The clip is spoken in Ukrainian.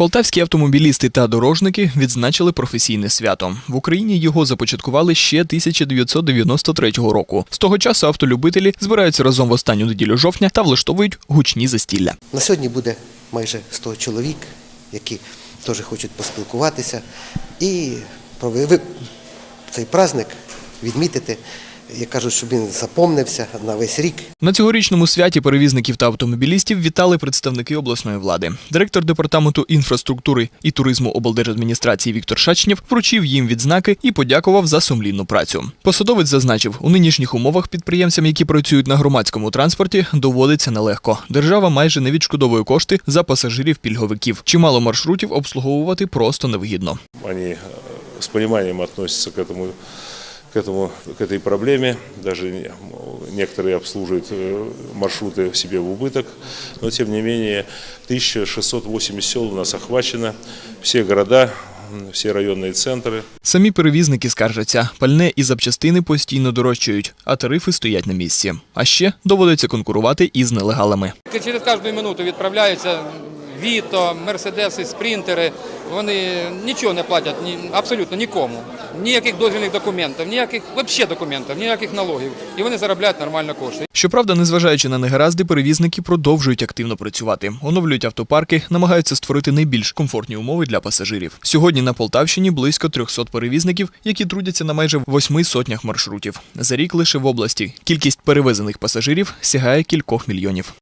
Полтавські автомобілісти та дорожники відзначили професійне свято. В Україні його започаткували ще 1993 року. З того часу автолюбителі збираються разом в останню неділю жовтня та влаштовують гучні застілля. На сьогодні буде майже 100 чоловік, які теж хочуть поспілкуватися і цей праздник відмітити. Я кажу, щоб він запомнився на весь рік. На цьогорічному святі перевізників та автомобілістів вітали представники обласної влади. Директор департаменту інфраструктури і туризму облдержадміністрації Віктор Шачнєв вручив їм відзнаки і подякував за сумлінну працю. Посадовець зазначив, у нинішніх умовах підприємцям, які працюють на громадському транспорті, доводиться нелегко. Держава майже не відшкодовує кошти за пасажирів пільговиків. Чимало маршрутів обслуговувати просто невигідно. Они э, с пониманием относятся к этому, к этому, к этой проблеме. Даже не- некоторые обслуживают э, маршруты себе в убыток. Но тем не менее 1680 сел у нас охвачено. Все города, м, все районные центры. Самі перевізники скаржаться, пальне і запчастини постійно дорожчають, а тарифи стоять на місці. А ще доводиться конкурувати із нелегалами. Через кожну минуту відправляються Віто, Мерседеси, спринтери. Вони нічого не платять ні, абсолютно нікому. Ніяких дозвільних документів, ніяких взагалі документів, ніяких налогів. І вони заробляють нормально кошти. Щоправда, незважаючи на негаразди, перевізники продовжують активно працювати, оновлюють автопарки, намагаються створити найбільш комфортні умови для пасажирів. Сьогодні на Полтавщині близько 300 перевізників, які трудяться на майже восьми сотнях маршрутів. За рік лише в області кількість перевезених пасажирів сягає кількох мільйонів.